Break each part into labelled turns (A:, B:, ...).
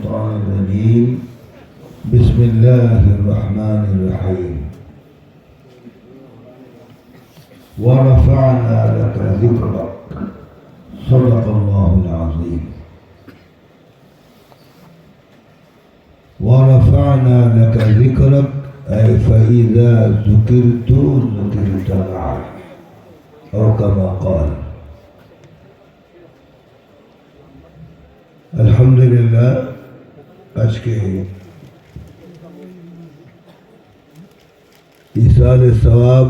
A: الشيطان الرجيم. بسم الله الرحمن الرحيم. ورفعنا لك ذكرك. صدق الله العظيم. ورفعنا لك ذكرك. أي فإذا ذكرت ذكرت معك. أو كما قال. الحمد لله. আজকে إيصال الثواب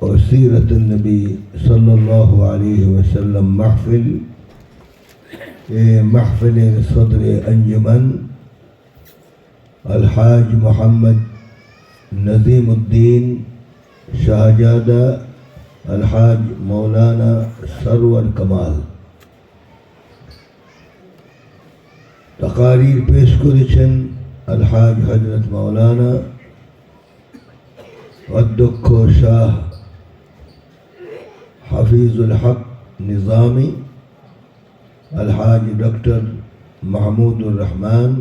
A: وسيرة النبي صلى الله عليه وسلم محفل إيه، محفل صدر أنجمن الحاج محمد نظيم الدين شاهجادة الحاج مولانا سرور كمال تقارير পেশ করেছেন الحاج হজরত مولانا অধ্যক্ষ শাহ হাফিজুল الحق নিজামি الحاج دكتور محمود الرحمن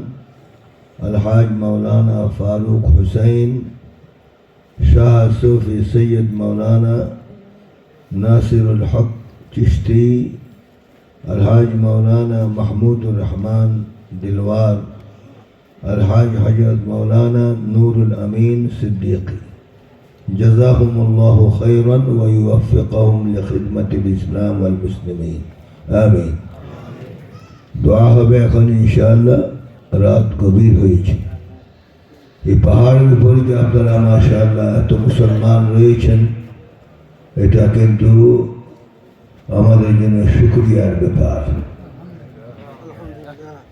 A: الحاج مولانا فاروق حسین شاہ صوفی سید مولانا ناصر الحق چشتی الحاج مولانا محمود الرحمن दिलवार अरहाज हजरत मौलाना नूरुल अमीन सिद्दीकी जजाकमल्लाहु खैरन व युवफ़िक़हुम लिखिदमत इस्लाम वल मुस्लिमीन आमीन দোয়া হবে এখন ইনশাআল্লাহ, রাত গভীর হয়েছে। এই পাহাড়ের উপরে যে আপনারা মাশাআল্লাহ এত মুসলমান রয়েছেন, এটা কিন্তু আমাদের জন্য শুক্রিয়ার ব্যাপার।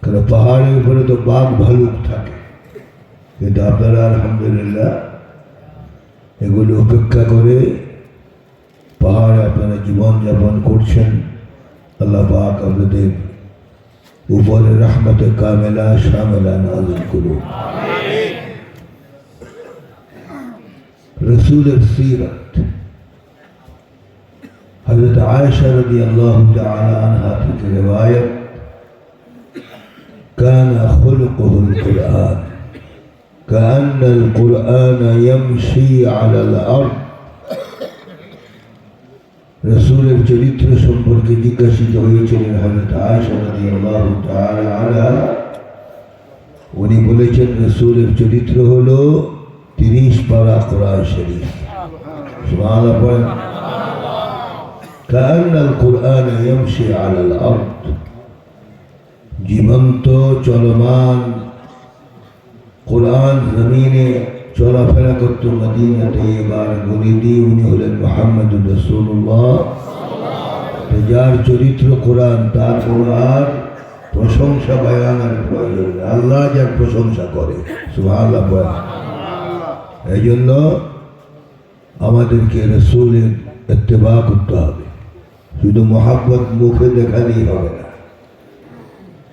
A: কারণ পাহাড়ের উপরে তো বাঘ ভালুক থাকে। কিন্তু আপনারা আলহামদুলিল্লাহ এগুলো উপেক্ষা করে পাহাড়ে আপনারা জীবনযাপন করছেন। আল্লাহ পাক আপনাদের উপরে রহমতে কামেলা শামেলা নাজিল করুন। রসুলের সিরত। হজরত আয়েশা রদি আল্লাহ আনহা থেকে রেওয়ায়ত। كان خلقه القرآن كأن القرآن يمشي على الأرض রসুলের চরিত্র সম্পর্কে জিজ্ঞাসিত হয়েছিলেন হজরত আয়েশা রাদিয়াল্লাহু তাআলা আনহা উনি বলেছেন রসুলের চরিত্র হলো তিরিশ পারা কোরআন শরীফ সুবহানাল্লাহ পড়েন كأن القرآن يمشي على الأرض জীবন্ত চলমান কোরআন জমিনে চলাফেরা করত মদিনাতে, এবার গরিদি উনি হলেন মোহাম্মদ রসুল্লাহ যার চরিত্র কোরআন, তার কোরআন প্রশংসা বয়ানের প্রয়োজন আল্লাহ যার প্রশংসা করে বলেন এই জন্য আমাদেরকে রসুলের ইত্তেবা করতে হবে। শুধু মহাব্বত মুখে দেখালেই হবে না।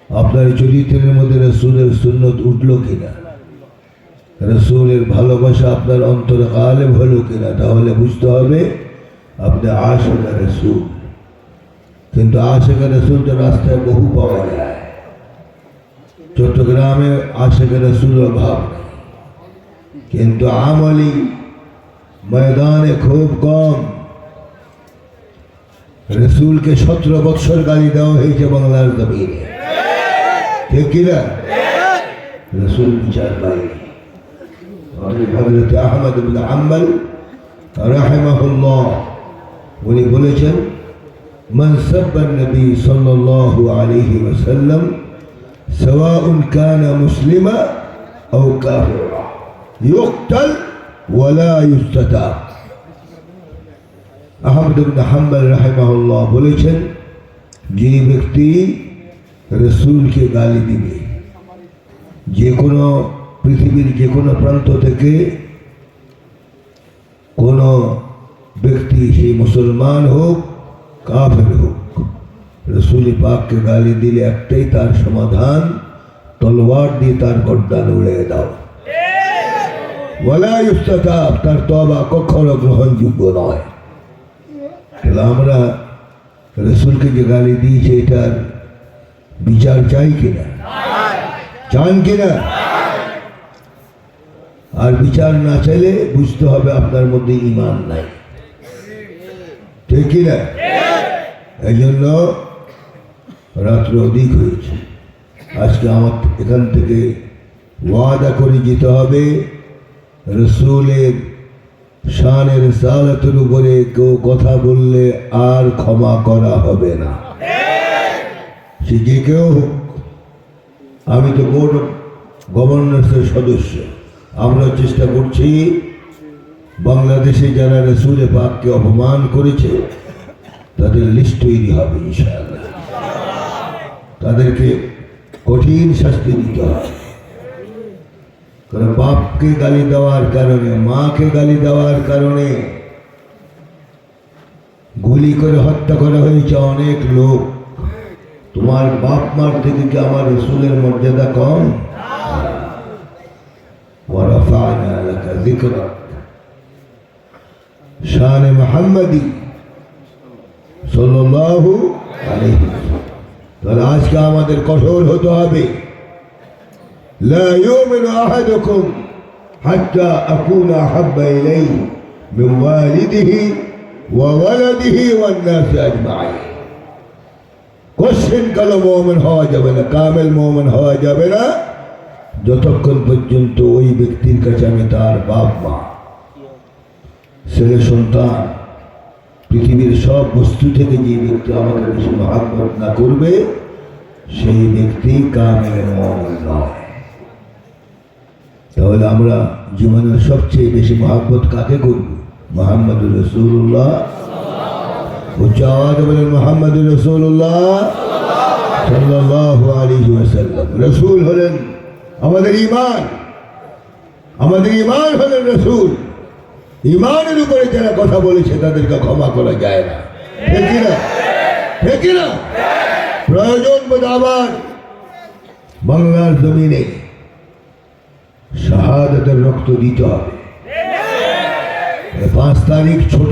A: আপনার চরিত্রের মধ্যে রসুলের সুন্নত উঠল কিনা? রসুলের ভালোবাসা আপনার অন্তরে গালেব হলো কিনা? তাহলে বুঝতে হবে, আপনি আশেখা রসুল। কিন্তু আশেখা রসুল তো রাস্তায় বহু পাওয়া যায়। চট্টগ্রামে আশেখা রসুল অভাব কিন্তু আমলি ময়দানে খুব কম। রসুলকে সতেরো বৎসর গালি দেওয়া হয়েছে বাংলার জমিনে। ঠিক কিনা রসুল বিচার পায়নি হজরত আহমদ বিন হাম্বল রাহেমাহুল্লাহ উনি বলেছেন من سب النبي صلى الله عليه وسلم سواء كان مسلما أو كافرا يقتل ولا يستتاب আহমদ বিন হাম্বল রাহেমাহুল্লাহ বলেছেন যে ব্যক্তি রসুলকে গালি দিবে। যে কোনো পৃথিবীর যে কোনো প্রান্ত থেকে কোনো ব্যক্তি সেই মুসলমান হোক, কাফের হোক, রসুল পাককে গালি দিলে একটাই তার সমাধান, তলোয়ার দিয়ে তার গড্ডান উড়ে দাও। ওয়ালা ইস্তাতাব তার তবা কখনো গ্রহণযোগ্য নয়। তাহলে আমরা রসুলকে যে গালি দিয়েছে, এটার বিচার চাই কিনা? চান কিনা? আর বিচার না চাইলে বুঝতে হবে আপনার মধ্যে ইমান নাই। ঠিক কিনা? এই জন্য রাত্র অধিক হয়েছে। আজকে আমার এখান থেকে ওয়াদা করে যেতে হবে, রসুলের শানের সালাতের উপরে কেউ কথা বললে আর ক্ষমা করা হবে না। সে যে কেউ হোক, আমি তো বোর্ড অফ গভর্নর্সের সদস্য। আমরা চেষ্টা করছি বাংলাদেশে যারা রসুলে পাককে অপমান করেছে, তাদের লিস্ট তৈরি হবে, ইনশাআল্লাহ। তাদেরকে কঠিন শাস্তি দিতে হবে। কারণ বাপকে গালি দেওয়ার কারণে, মাকে গালি দেওয়ার কারণে গুলি করে হত্যা করা হয়েছে অনেক লোক। তোমার বাপ মার থেকে কি আমার রসুলের মর্যাদা কম ورفعنا لك ذكرك শান মোহাম্মদী সাল্লাল্লাহু আলাইহি ওয়াসাল্লাম। তাহলে আজকে আমাদের কঠোর হতে হবে لا يؤمن أحدكم حتى أكون أحب إليه من والده وولده والناس أجمعين কোশ্চেন কালো মোমেন হওয়া যাবে না, কামেল মোমেন হওয়া যাবে না। যতক্ষণ পর্যন্ত ওই ব্যক্তির কাছে আমি তার বাপ মা, ছেলে সন্তান, পৃথিবীর সব বস্তু থেকে যে ব্যক্তি আমাকে বেশি মহাব্বত না করবে, সেই ব্যক্তি কামেল মোমেন নয়। তাহলে আমরা জীবনের সবচেয়ে বেশি মহাব্বত কাকে করব? মোহাম্মদ রসুল্লাহ উচ্চ আওয়াজ বলেন মোহাম্মদ রসুল্লাহ সাল্লাহ আলী ওয়াসাল্লাম। রসুল হলেন আমাদের ইমান আমাদের ইমান হলেন রসুল। ইমানের উপরে যারা কথা বলেছে তাদেরকে ক্ষমা করা যায় না। ঠিক না ঠিক না প্রয়োজন বোধ আবার বাংলার জমিনে শাহাদাতের রক্ত দিতে হবে। পাঁচ তারিখ ছোট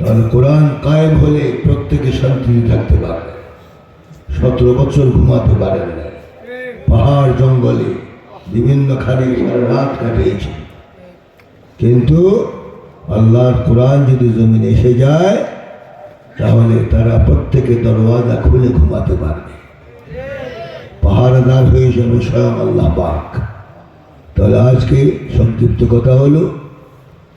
A: তাহলে কোরআন কায়েম হলে প্রত্যেকে শান্তিতে থাকতে পারবে। সতেরো বছর ঘুমাতে পারেন না। পাহাড় জঙ্গলে বিভিন্ন সারা রাত কাটিয়েছে। কিন্তু আল্লাহর কোরআন যদি জমিনে এসে যায়, তাহলে তারা প্রত্যেকে দরওয়াজা খুলে ঘুমাতে পারবে। পাহারাদার হয়ে যাবে স্বয়ং আল্লাহ পাক। তাহলে আজকে সংক্ষিপ্ত কথা হলো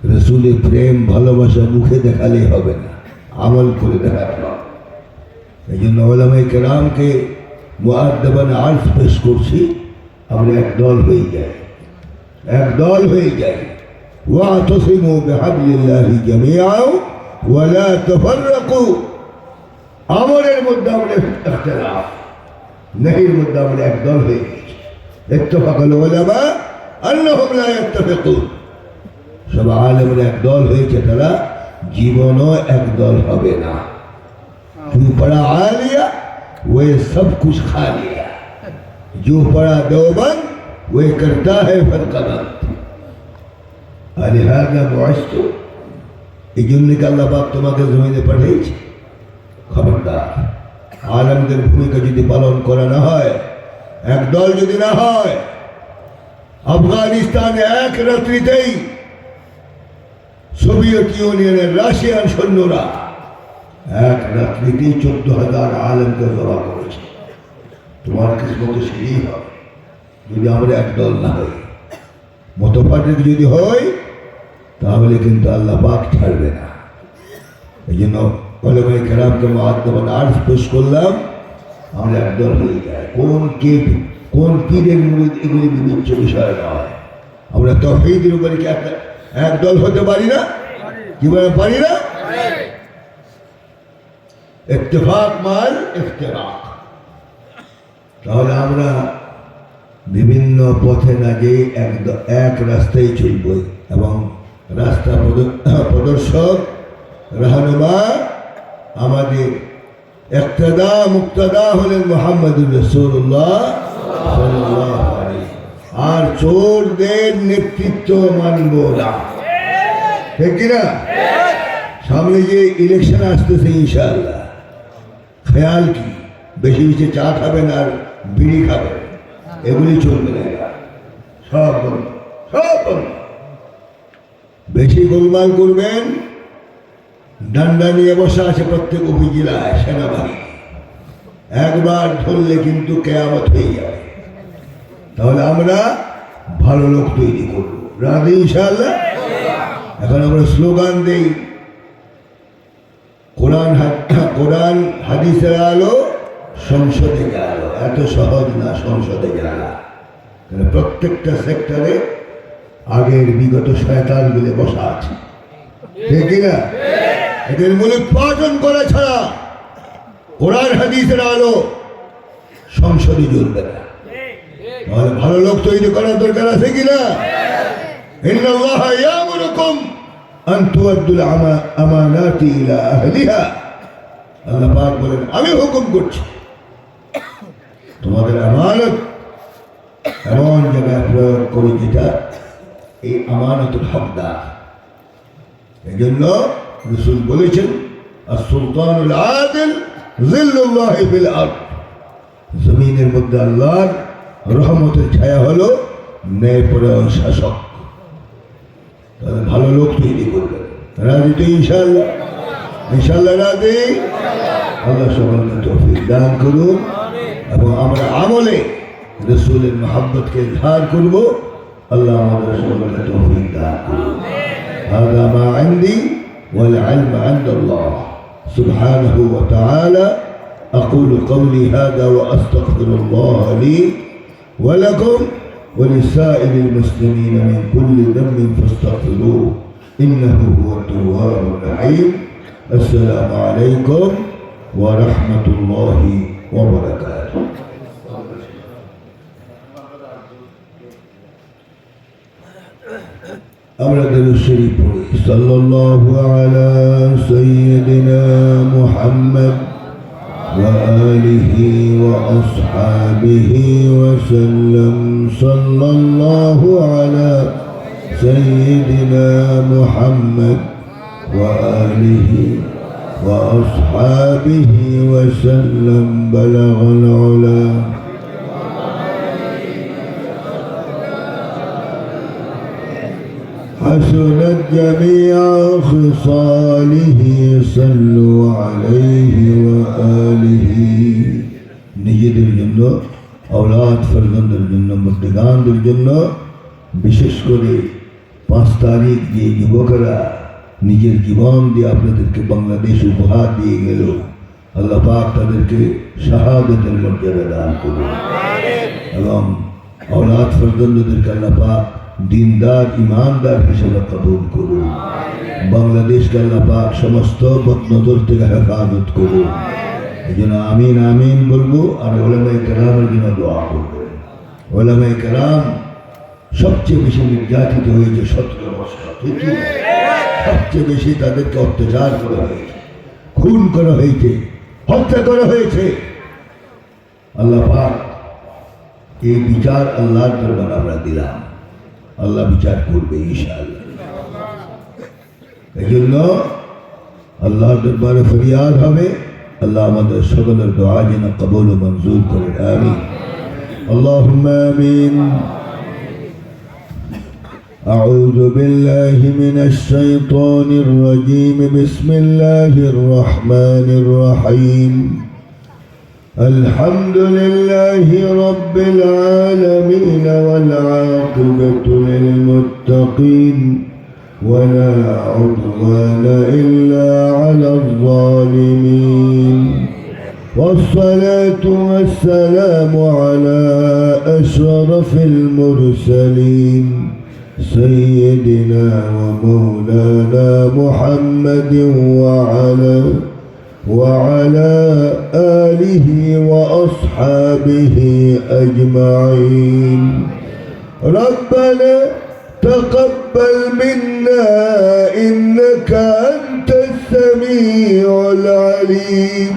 A: রসুলের প্রেম ভালোবাসা মুখে দেখালেই হবে না আমল করে দেখাতে হবে এই জন্য ওলামাই কেরামকে মুআদ্দাবান আর্স পেশ করছি আমরা এক দল হয়ে যাই এক দল হয়ে যাই واعتصموا بحبل الله جميعا ولا تفرقوا আমরের মধ্যে আমরা ইখতিলাফ নহির মধ্যে আমরা এক দল হয়ে গেছি اتفق العلماء انهم لا يتفقون সব আলেমের এক দল হয়েছে তারা জীবনও এক দল হবে না तू पढ़ा आ लिया वे सब कुछ खा लिया जो पढ़ा देवबंद वे करता है फरकबंद আলিহাদা বয়স্ত এই জন্য কি আল্লাহ পাক তোমাকে জমিনে পাঠিয়েছে খবরদার আলমদের ভূমিকা যদি পালন করা না হয় একদল যদি না হয় আফগানিস্তানে এক রাত্রিতেই সোভিয়েত ইউনিয়নের রাশিয়ান সৈন্যরা এক রাত্রিতেই চোদ্দ হাজার আলমকে জমা করেছে। তোমার কিসমত সেই হবে। যদি আমরা একদল না হই মতপাটিক যদি হয় তাহলে কিন্তু আল্লাহ পাক ছাড়বে না। এই জন্য ওলামাই খেরামকে মহাত্মান আর্স পেশ করলাম, আমরা একদল হয়ে যাই কোন কে, কোন পীরের মুরিদ এগুলি বিবেচ্য বিষয় নয়। আমরা তফিদের উপরে কি একদল হতে পারি না? কীভাবে পারি না? ইত্তেফাক মাল ইফতেরাক। তাহলে আমরা বিভিন্ন পথে না যে এক এক রাস্তায় চলব এবং রাস্তা প্রদ- প্রদর্শক, রাহনুমা আমাদের একতদা মুক্তদা হলেন মোহাম্মদুর রসুল্লাহ। আর চোরদের নেতৃত্ব মানব না। ঠিক কিনা? সামনে যে ইলেকশন আসতেছে ইনশাল্লাহ খেয়াল কি? বেশি বেশি চা খাবেন আর বিড়ি খাবেন। এগুলি চলবে না সব সব বেশি গোলমাল করবেন, ডান্ডা নিয়ে বসা আছে প্রত্যেক উপজেলায় সেনাবাহিনী। একবার ধরলে কিন্তু কেয়ামত হয়ে যাবে। তাহলে আমরা ভালো লোক তৈরি করব। রাধে ইনশাআল্লাহ। এখন আমরা স্লোগান দেই। কোরআন কোরআন হাদিসের আলো, সংসদে গেল। এত সহজ না, সংসদে গেল। প্রত্যেকটা সেক্টরে আগের বিগত শয়তান গুলে বসা আছে। ঠিক না এদের মূলোৎপাদন করা ছাড়া কোরআন হাদিসের আলো সংসদে জ্বলবে না। তাহলে ভালো লোক তৈরি করার দরকার আছে কিনা আল্লাহ পাক বলেন আমি হুকুম করছি তোমাদের আমানত এমন জায়গায় প্রয়োগ করি যেটা এই আমানতের হকদার এই জন্য রসুল বলেছেন আর সুলতানুল আদিল জিল্লুল্লাহ বিল জমিনের মধ্যে আল্লাহর রহমতের ছায়া হলো ন্যায়পরায়ণ শাসক তাহলে ভালো লোক তৈরি করবে রাজি তো ইনশাল্লাহ ইনশাল্লাহ রাজি আল্লাহ সকলকে তৌফিক দান করুন এবং আমরা আমলে রসুলের মহাব্বতকে ধার করব আল্লাহ আমাদের সকলকে তৌফিক দান করুন هذا ما عندي والعلم عند الله سبحانه وتعالى أقول قولي هذا وأستغفر الله لي ولكم ولسائر المسلمين من كل ذنب فاستغفروه إنه هو التواب الرحيم. السلام عليكم ورحمة الله وبركاته. أولاد الشريف صلى الله على سيدنا محمد وآله وأصحابه وسلم صلى الله على سيدنا محمد وآله وأصحابه وسلم. بلغ العلا. حسنت جميع خصاله صلوا عليه وآله. نجد الجنة أولاد فرزند الجنة مدقان الجنة بشش كوري پاس تاريخ دي جبوكرا نجد جبان دي أبنى تلك بنگلدش وبهاد دي گلو۔ الله پاک تدرك شهادة المرجرة دان اللهم أولاد فرزند تلك الله پاک দিনদার ইমানদার হিসেবে কবুল করুন। বাংলাদেশকে আল্লাহ পাক সমস্ত বদনজর থেকে হেফাজত করুন। এই জন্য আমিন আমিন বলব আর ওলামাই কেরামের জন্য দোয়া করব। ওলামাই কেরাম সবচেয়ে বেশি নির্যাতিত হয়েছে সতেরো বছর না? সবচেয়ে বেশি তাদেরকে অত্যাচার করা হয়েছে খুন করা হয়েছে হত্যা করা হয়েছে। আল্লাহ পাক এই বিচার আল্লাহর দরবার আমরা দিলাম। আল্লাহ বিচার করবে ইনশাআল্লাহ এই জন্য আল্লাহর দরবারে ফরিয়াদ হবে আল্লাহ আমাদের সকলের দোয়া যেন কবল ও মঞ্জুর করে আমিন اللهم آمين أعوذ بالله من الشيطان الرجيم بسم الله الرحمن الرحيم الحمد لله رب العالمين والعاقبة للمتقين ولا عدوان إلا على الظالمين والصلاة والسلام على أشرف المرسلين سيدنا ومولانا محمد وعلى وعلى آله وأصحابه أجمعين. ربنا تقبل منا إنك أنت السميع العليم.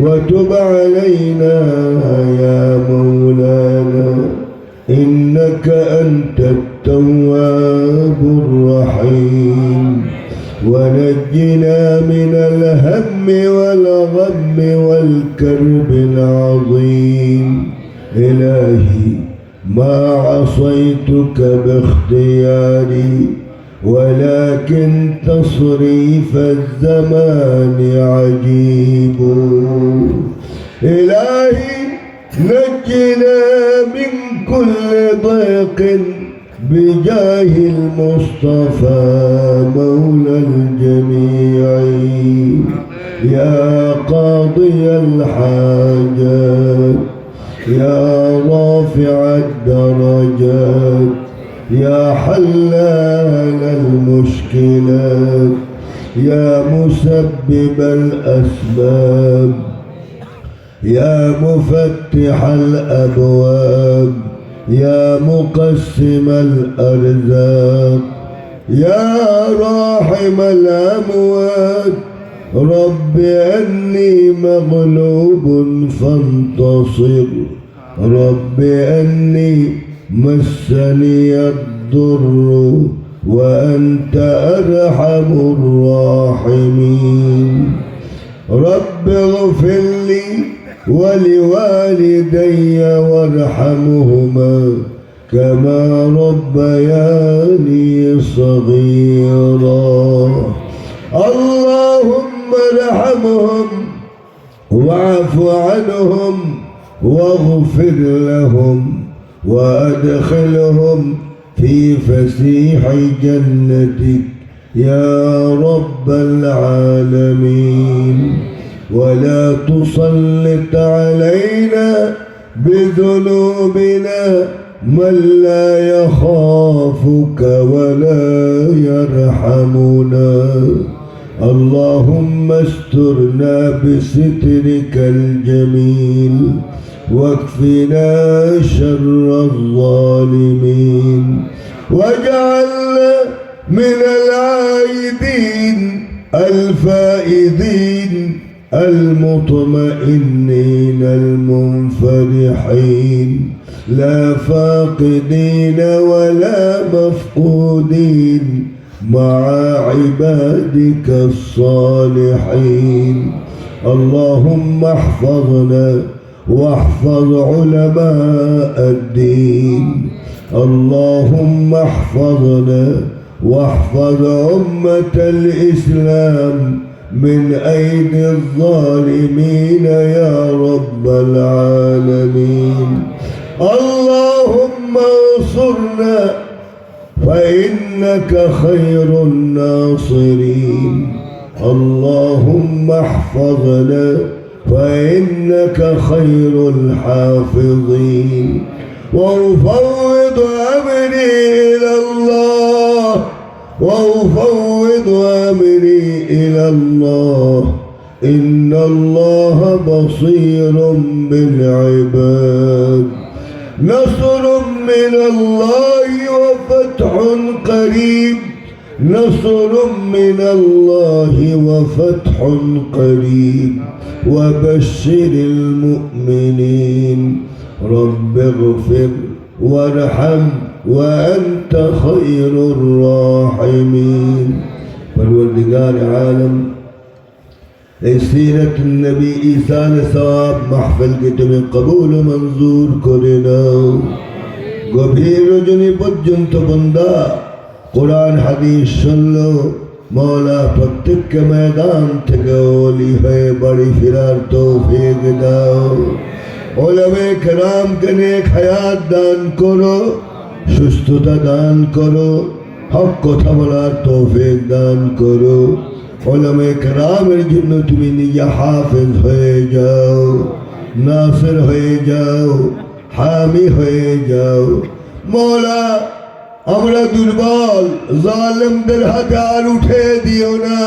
A: وتب علينا يا مولانا إنك أنت التواب الرحيم. ونجنا من الهم والغم والكرب العظيم. إلهي ما عصيتك باختياري ولكن تصريف الزمان عجيب. إلهي نجنا من كل ضيق بجاه المصطفى مولى الجميع. يا قاضي الحاجات يا رافع الدرجات يا حلال المشكلات يا مسبب الأسباب يا مفتح الأبواب. يا مقسم الأرزاق يا راحم الأموات رب أني مغلوب فانتصر رب أني مسني الضر وأنت أرحم الراحمين. رب اغفر لي ولوالدي وارحمهما كما ربياني صغيرا. اللهم ارحمهم واعف عنهم واغفر لهم وادخلهم في فسيح جنتك يا رب العالمين. ولا تسلط علينا بذنوبنا من لا يخافك ولا يرحمنا. اللهم استرنا بسترك الجميل واكفنا شر الظالمين. واجعلنا من العائدين الفائزين المطمئنين المنفرحين لا فاقدين ولا مفقودين مع عبادك الصالحين. اللهم احفظنا واحفظ علماء الدين. اللهم احفظنا واحفظ أمة الإسلام. من أيدي الظالمين يا رب العالمين؟ اللهم انصرنا فإنك خير الناصرين. اللهم احفظنا فإنك خير الحافظين. وأفوض أمري إلى الله. وأفوض أمري إلى الله. إن الله بصير بالعباد. نصر من الله وفتح قريب. نصر من الله وفتح قريب. وبشر المؤمنين. رب اغفر وارحم. وأنت خير الراحمين পরবর্তীগার আলম এই সিরত নবী ঈসান সওয়াব মাহফিলকে তুমি কবুল ও মঞ্জুর করে নাও গভীর রজনী পর্যন্ত বন্দা কোরআন হাদিস শুনল মৌলা প্রত্যেককে ময়দান থেকে ওলি হয়ে বাড়ি ফেরার তৌফিক দাও ওলামে কেরামকে নেক হায়াত দান করো সুস্থতা দান করো, হক কথা বলার তৌফিক দান করো। ওলামে কেরামের জন্য তুমি নিজে হাফেজ হয়ে যাও, নাসের হয়ে যাও, হামি হয়ে যাও। মৌলা, আমরা দুর্বল, জালেমদের হাতে আর উঠে দিও না।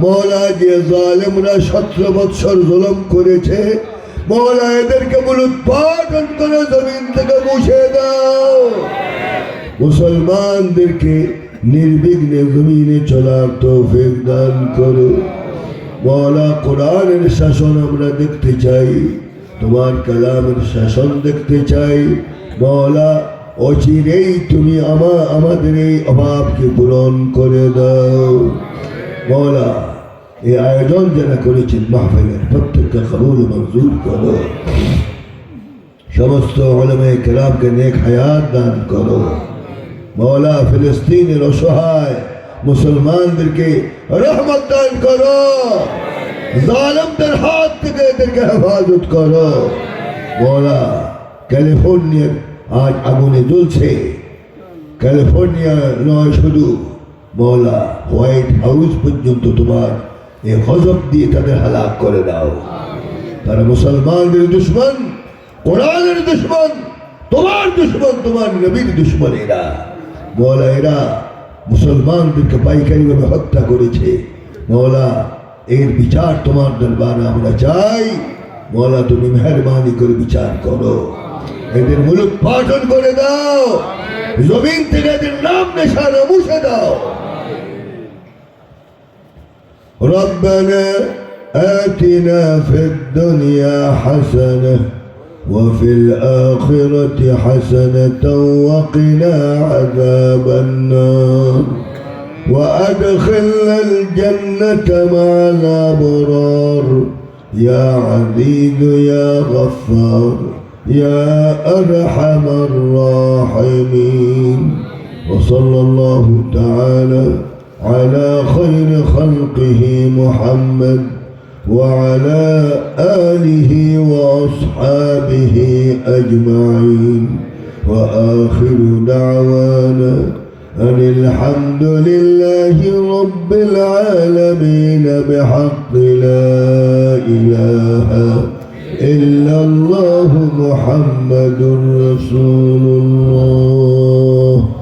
A: মৌলা, যে জালেমরা সতেরো বৎসর জলম করেছে মৌলা এদেরকে মূলোৎপাটন করে জমিন থেকে মুছে দাও। মুসলমানদেরকে নির্বিঘ্নে জমিনে চলার তৌফিক দান করো। মৌলা কোরআনের শাসন আমরা দেখতে চাই, তোমার কালামের শাসন দেখতে চাই। মৌলা অচিরেই তুমি আমা, আমাদের এই অভাবকে পূরণ করে দাও। মৌলা এই আয়োজন যারা করেছেন মাহফিলের প্রত্যেককে কবুল মঞ্জুর করো সমস্ত আলমে কেরামকে নেক হায়াত দান করো মৌলা ফিলিস্তিনের অসহায় মুসলমানদেরকে রহমত দান করো জালেমদের হাত থেকে এদেরকে হেফাজত করো মৌলা ক্যালিফোর্নিয়ার আজ আগুনে জ্বলছে ক্যালিফোর্নিয়া নয় শুধু মৌলা হোয়াইট হাউস পর্যন্ত তোমার এই হজব দিয়ে তাদের হালাক করে দাও। তারা মুসলমানদের দুশ্মন, কোরআনের দুশ্মন, তোমার দুশ্মন, তোমার নবীর দুশ্মন এরা। মৌলা, এরা মুসলমানদেরকে পাইকারিভাবে হত্যা করেছে। মৌলা, এর বিচার তোমার দরবারে আমরা চাই। মৌলা, তুমি মেহরবানি করে বিচার করো। এদের মুলুক পাঠন করে দাও। জমিন থেকে এদের নাম নেশানা মুছে দাও। ربنا آتنا في الدنيا حسنة وفي الآخرة حسنة وقنا عذاب النار. وأدخلنا الجنة مع الأبرار. يا عزيز يا غفار يا أرحم الراحمين. وصلى الله تعالى على خير خلقه محمد وعلى آله وأصحابه أجمعين. وآخر دعوانا أن الحمد لله رب العالمين بحق لا إله إلا الله محمد رسول الله.